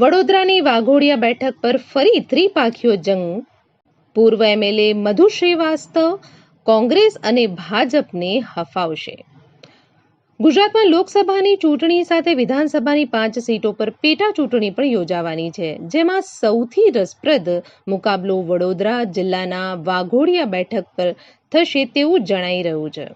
વડોદરાની વાઘોડિયા બેઠક પર ફરી ત્રિપાખીઓ જંગ. પૂર્વ એમએલએ મધુ શ્રીવાસ્તવ કોંગ્રેસ અને ભાજપને હફાવશે. ગુજરાતમાં લોકસભાની ચૂંટણી સાથે વિધાનસભાની પાંચ સીટો પર પેટા ચૂંટણી પણ યોજાવાની છે, જેમાં સૌથી રસપ્રદ મુકાબલો વડોદરા જિલ્લાના વાઘોડિયા બેઠક પર થશે તેવું જણાઈ રહ્યું છે.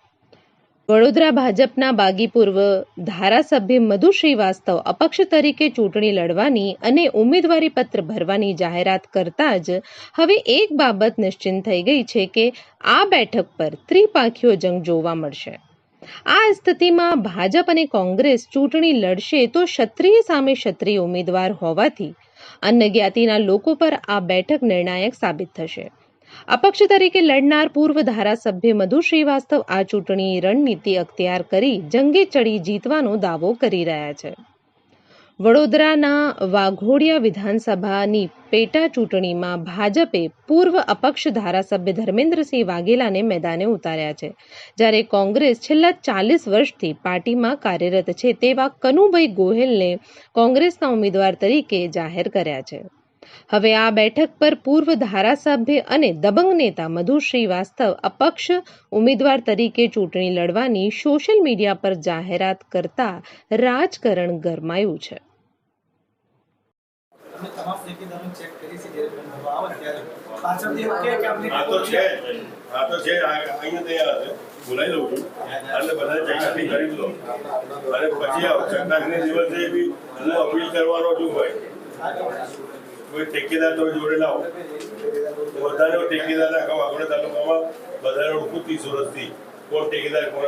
વડોદરા ભાજપના બાગી પૂર્વ ધારાસભ્ય મધુ શ્રીવાસ્તવ અપક્ષ તરીકે ચૂંટણી લડવાની અને ઉમેદવારી પત્ર ભરવાની જાહેરાત કરતા જ હવે એક બાબત નિશ્ચિત થઈ ગઈ છે કે આ બેઠક પર ત્રિપાખીઓ જંગ જોવા મળશે. આ સ્થિતિમાં ભાજપ અને કોંગ્રેસ ચૂંટણી લડશે તો ક્ષત્રિય સામે ક્ષત્રિય ઉમેદવાર હોવાથી અન્ય જ્ઞાતિના લોકો પર આ બેઠક નિર્ણાયક સાબિત થશે. અપક્ષ તરીકે લડનાર પૂર્વ ધારાસભ્ય મધુ શ્રીવાસ્તવ આ ચૂંટણી રણનીતિ અખ્તિયાર કરી જંગે ચડી જીતવાનો દાવો કરી રહ્યા છે. વડોદરાના વાઘોડિયા વિધાનસભાની પેટા ચૂંટણીમાં ભાજપે પૂર્વ અપક્ષ ધારાસભ્ય ધર્મેન્દ્રસિંહ વાઘેલાને મેદાને ઉતાર્યા છે. જ્યારે કોંગ્રેસ છેલ્લા ચાલીસ વર્ષથી પાર્ટીમાં કાર્યરત છે તેવા કનુભાઈ ગોહિલને કોંગ્રેસના ઉમેદવાર તરીકે જાહેર કર્યા છે. હવે આ બેઠક પર પૂર્વ ધારાસભ્ય અને દબંગ નેતા મધુ શ્રીવાસ્તવ અપક્ષ ઉમેદવાર તરીકે ચૂંટણી લડવાની સોશિયલ મીડિયા પર જાહેરાત કરતા રાજકારણ ગરમાયું છે. બોલાવી લઉં અને બધા ચકાસણી કરી લો અને પછી ચકાસણી દિવસે બી હું અપીલ કરવાનો છું ભાઈ. કોઈ ઠેકેદાર તમે જોડે લાવો. બધાનો ઠેકેદાર આખા વાગોડા તાલુકામાં બધાને ઓળખું ત્રીસ વર્ષથી. કોણ ઠેકેદાર, કોણ.